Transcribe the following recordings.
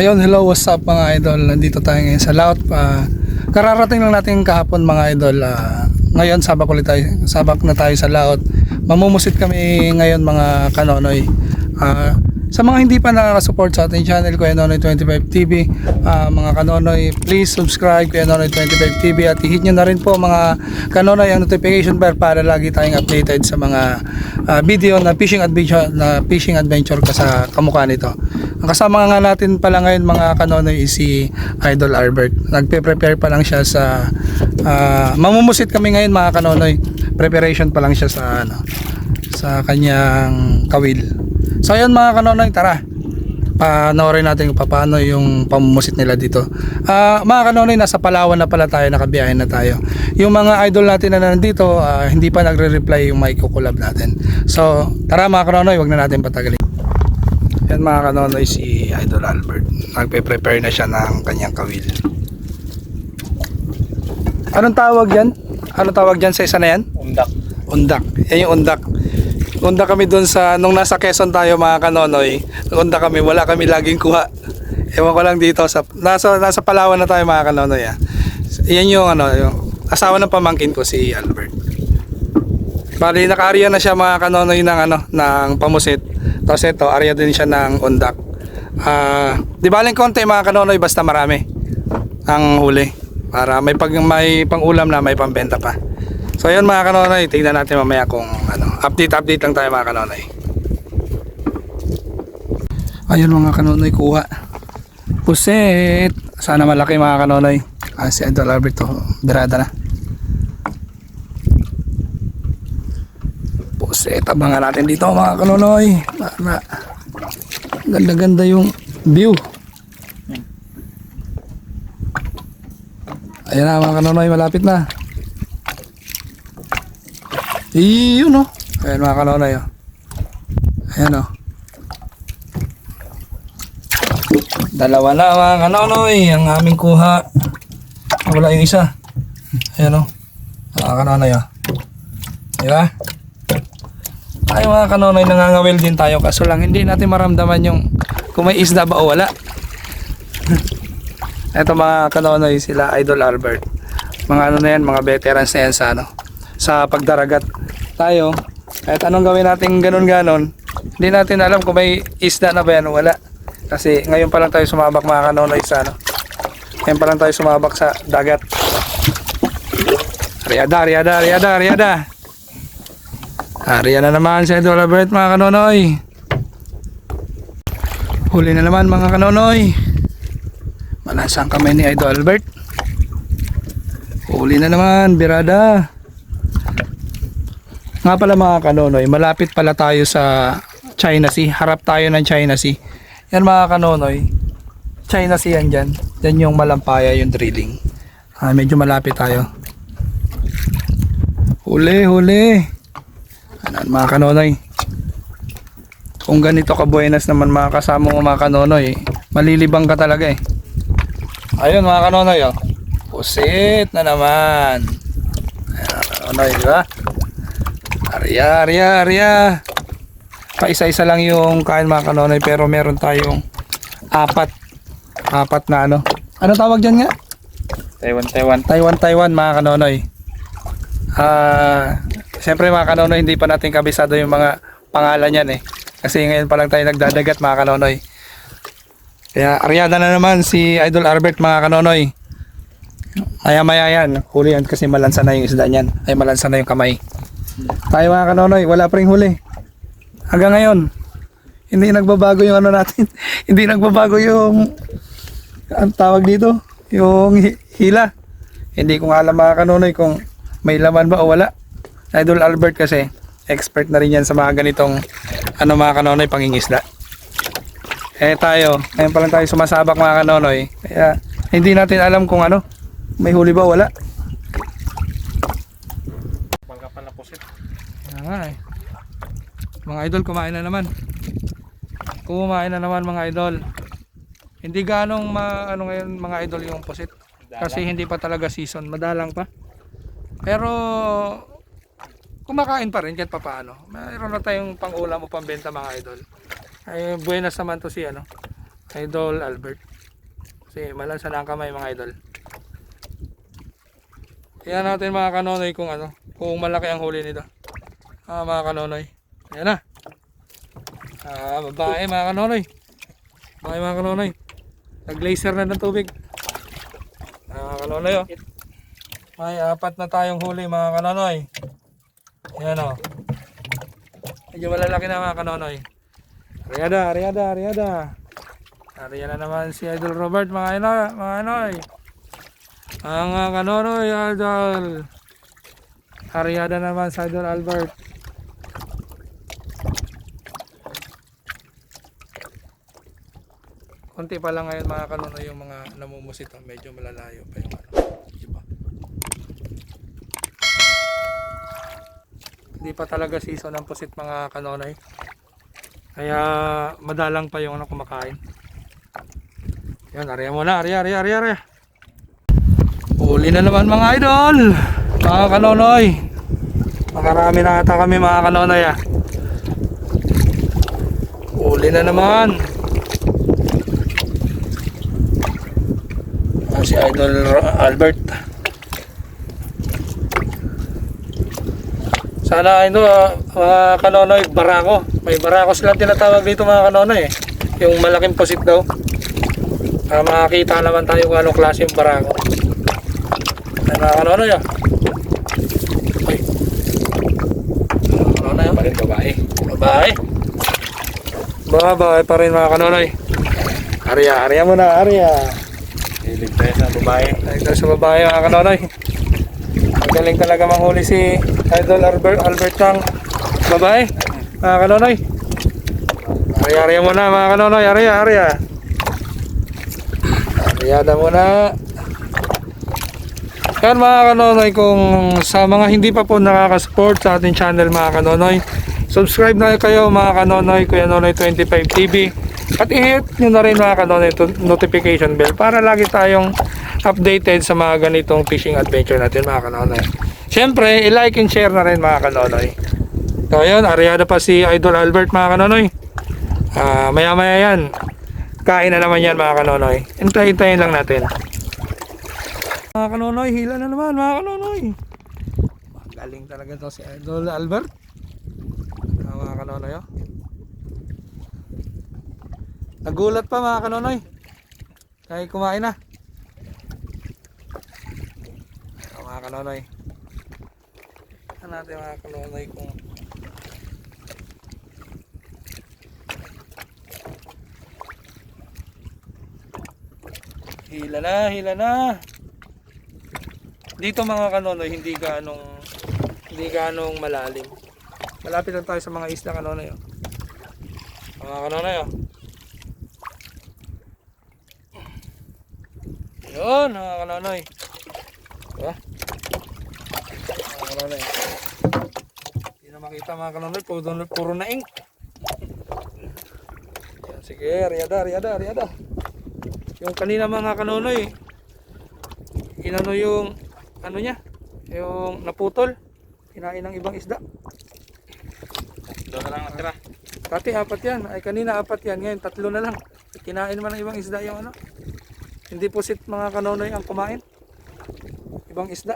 Ayun, hello, what's up mga idol? Nandito tayo ngayon sa laut. pa kararating lang natin kahapon mga idol. Ah, ngayon, sabak ulit tayo. Sabak na tayo sa laut. Mamumusit kami ngayon mga kanonoy. Ah, sa mga hindi pa nakaka-support sa ating channel, Kuya Nonoy 25 TV, ah, mga kanonoy, please subscribe Kuya Nonoy 25 TV at i-hit nyo na rin po mga kanonoy ang notification bell para lagi tayong updated sa mga ah, video na fishing adventure na fishing adventure ka sa kamukha nito. Ang kasama nga natin pala ngayon mga kanonoy is si Idol Albert. Nagpe-prepare pa lang siya sa ah, mamumusit kami ngayon mga kanonoy. Preparation pa lang siya sa ano sa kanyang kawil. So ayun mga kanonoy, tara. Panoorin natin kung paano yung pamumusit nila dito. Ah, mga kanonoy, nasa Palawan na pala tayo, nakabiyahe na tayo. Yung mga idol natin na nandito, ah, hindi pa nagre-reply yung may kukulab natin. So, tara mga kanonoy, wag na natin patagalin. Yan mga kanonoy si Idol Albert. Nagpe-prepare na siya ng kanyang kawil. Anong tawag yan? Anong tawag dyan sa isa na yan? Undak. Undak. Yan yung undak. Undak kami doon sa, nung nasa Quezon tayo mga kanonoy, undak kami, wala kami laging kuha. Ewan ko lang dito, sa, nasa, nasa Palawan na tayo mga kanonoy. Ah. Yan yung, ano, yung asawa ng pamangkin ko, si Albert. Bali, naka-area na siya mga kanonoy ng, ano, ng pamusit. Tapos ito, area din siya ng undak. Ah, di baling konti mga kanonoy, basta marami ang huli. Para may pag may pang-ulam na, may pambenta pa. So ayun mga kanonoy, tingnan natin mamaya kung ano, update update lang tayo mga kanonoy. Ayun mga kanonoy, kuha. Puset. Sana malaki mga kanonoy. Ah, si Idol Alberto, birada na. Puset, abangan natin dito mga kanonoy. Para ganda-ganda yung view. Ayan na mga kanonoy, malapit na. Iyon no. Ayan mga kanonoy. Oh. Ayan oh. Dalawa na mga kanonoy, ang aming kuha. Wala yung isa. Ayan oh. Mga kanonoy oh. Diba? Ay mga kanonoy, nangangawil din tayo kaso lang hindi natin maramdaman yung kung may isda ba o wala. Ito mga kanonoy sila Idol Albert. Mga ano na yan, mga veterans na yan sa ano, sa pagdaragat. Tayo, kahit anong gawin natin ganun-ganon, hindi natin alam kung may isda na ba yan o wala. Kasi ngayon pa lang tayo sumabak mga kanonoy sa ano. Ngayon pa lang tayo sumabak sa dagat. Riada, riada, riada, riada. Ariya na naman si Idol Albert mga kanonoy. Huli na naman mga kanonoy. Malasang kamay ni Idol Albert. Huli na naman, birada. Nga pala mga kanonoy, malapit pala tayo sa China Sea. Harap tayo ng China Sea. Yan mga kanonoy, China Sea yan dyan. Yan yung malampaya, yung drilling. Ah, medyo malapit tayo. Huli, huli. Anan mga kanonoy. Kung ganito ka buenas naman mga kasama mo mga kanonoy, malilibang ka talaga eh. Ayun mga kanonoy oh. Pusit na naman. Ayan kanonoy, di ba? Arya, arya, arya. Pa-isa-isa lang yung kain mga kanonoy pero meron tayong apat. Apat na ano. Ano tawag dyan nga? Taiwan, Taiwan. Taiwan, Taiwan mga kanonoy. Ah, siyempre mga kanonoy hindi pa natin kabisado yung mga pangalan yan eh. Kasi ngayon pa lang tayo nagdadagat mga kanonoy. Kaya aryada na naman si Idol Albert mga kanonoy. Maya maya yan. Huli yan kasi malansa na yung isda niyan. Ay malansa na yung kamay. Tayo mga kanonoy, wala pa ring huli. Hanggang ngayon, hindi nagbabago yung ano natin. hindi nagbabago yung ang tawag dito, yung hi- hila. Hindi ko alam mga kanonoy kung may laman ba o wala. Idol Albert kasi, expert na rin yan sa mga ganitong ano mga kanonoy pangingisda. Eh tayo, ngayon pa lang tayo sumasabak mga kanonoy. Kaya hindi natin alam kung ano, may huli ba o wala. Pagka pala pusit. Eh. Mga idol, kumain na naman. Kumain na naman mga idol. Hindi ganong ma, ano ngayon mga idol yung pusit. Kasi hindi pa talaga season, madalang pa. Pero kumakain pa rin kahit papaano. Mayroon na tayong pang-ulam o pambenta mga idol. Ay buenas naman to si ano. Idol Albert. Kasi malansa na ang kamay mga idol. Tingnan natin mga kanonoy kung ano, kung malaki ang huli nito. Ah, mga kanonoy. Ayan na. Ah, babae mga kanonoy. Babae mga kanonoy. Nag-laser na ng tubig. Ah, kanonoy oh. May apat na tayong huli mga kanonoy. Ayan oh. Medyo malalaki na mga kanonoy. Ariada, Ariada, Ariada. Ariada naman si Idol Robert mga ino, mga inoy. Ang uh, kanonoy, Idol. Ariada naman si Idol Albert. Konti pa lang ngayon mga kanonoy yung mga namumusit. Medyo malalayo pa yung ano. Iba. Hindi pa talaga season ng pusit mga kanonoy. Kaya madalang pa yung ano kumakain. Yan, area mo na, area, area, area, area. Uli na naman mga idol. Mga kanonoy. Makarami na ata kami mga kanonoy ah. Uli na naman. Ah, si Idol Albert. Sana ito ah, mga kanonoy, barako. May barako silang tinatawag dito mga kanonoy eh. Yung malaking posit daw. Para makakita naman tayo kung anong klase yung barako. Ay mga kanonoy ah. Mga kanonoy ah. Parin babae. Babae. Babae pa rin mga kanonoy. Arya, arya mo na, arya. Hilig tayo sa babae. Idol sa babae mga kanonoy. Magaling talaga manghuli si Idol Albert, Albert ng babae. Mga kanonoy. Arya, arya mo na mga kanonoy. Arya, arya. Aryada mo na. Yan mga kanonoy, kung sa mga hindi pa po nakaka-support sa ating channel mga kanonoy, subscribe na kayo mga kanonoy, Kuya Nonoy 25 TV. At i-hit nyo na rin mga kanonoy to- notification bell para lagi tayong updated sa mga ganitong fishing adventure natin mga kanonoy. Siyempre, i-like and share na rin mga kanonoy. So yun, aryada pa si Idol Albert mga kanonoy. Ah, maya maya yan. Kain na naman yan mga kanonoy. Hintayin-hintayin lang natin. Mga kanonoy, hila na naman mga kanonoy. Galing talaga to si Idol Albert. Mga kanonoy oh. Nagulat pa mga kanonoy. Kaya kumain na. Ah, mga kanonoy. Tignan natin mga kanonoy kung Hila na, hila na. Dito mga kanonoy, hindi ganong hindi ganong malalim. Malapit lang tayo sa mga isla kanonoy. Oh. Mga kanonoy oh. Yun, mga kanonoy. Diba? Mga kanonoy. Hindi na makita mga kanonoy, puro, puro na ink. Yan, sige, riada, riada, riada. Yung kanina mga kanonoy, inano yung ano niya, yung naputol, kinain ng ibang isda. Doon na lang natira. Dati apat yan, ay kanina apat yan, ngayon tatlo na lang. Kinain man ng ibang isda yung ano. Hindi pusit mga kanonoy ang kumain. Ibang isda.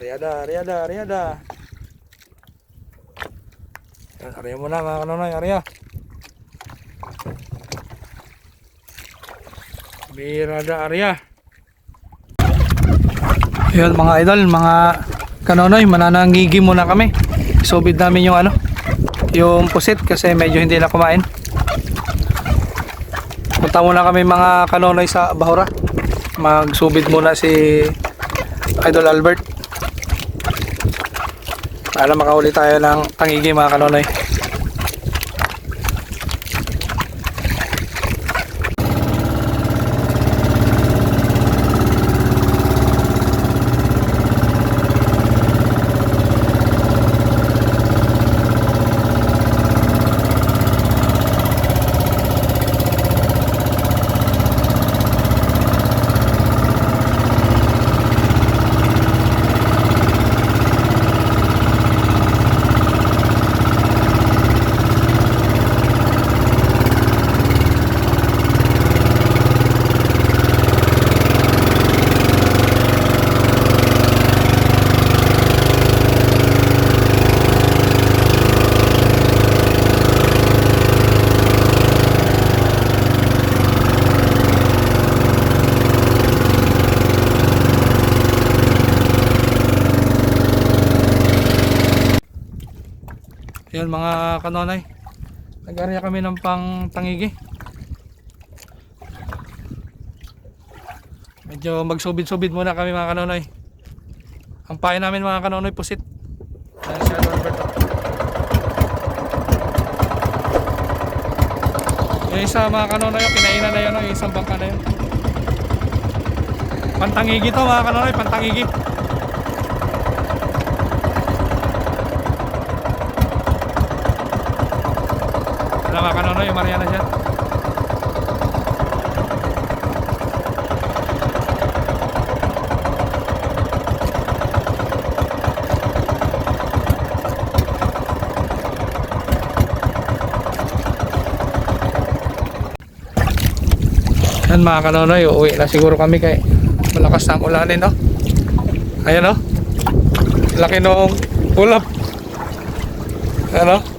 Ariada, ariada, ariada. Yan, arya mo na mga kanonoy, arya. Birada arya. Yun mga idol, mga kanonoy, mananangigi muna kami. Subid namin yung ano, yung pusit kasi medyo hindi na kumain. Punta muna kami mga kanonoy sa Bahura. Magsubid muna si Idol Albert. Para makahuli tayo ng tangigi mga kanonoy. Yun mga kanonay. Nag-area kami ng pang tangigi. Medyo magsubid-subid muna kami mga kanonoy. Ang pain namin mga kanonoy pusit. Ayan. Yung isa mga kanonoy, yung kinainan na yun, yung isang bangka na yun. Pantangigi to mga kanonoy, pantangigi. Kanonoy, yung Mariana siya. Yan mga kanonoy, uuwi na siguro kami kay malakas na ang ulanin, no? Ayan, no? Laki nung ulap. Ayan,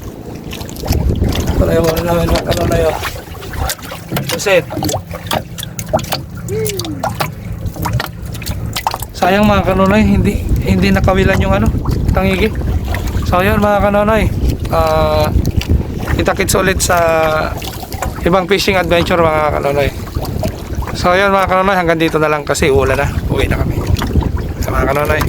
Ito na namin mga kanonoy, oh. Pusit. Sayang mga kanonoy, hindi hindi nakawilan yung ano, tangigi. So yun mga kanonoy, ah kita-kits ulit sa ibang fishing adventure mga kanonoy. So yun mga kanonoy, hanggang dito na lang kasi ulan na. Uwi na kami. Sa mga kanonoy.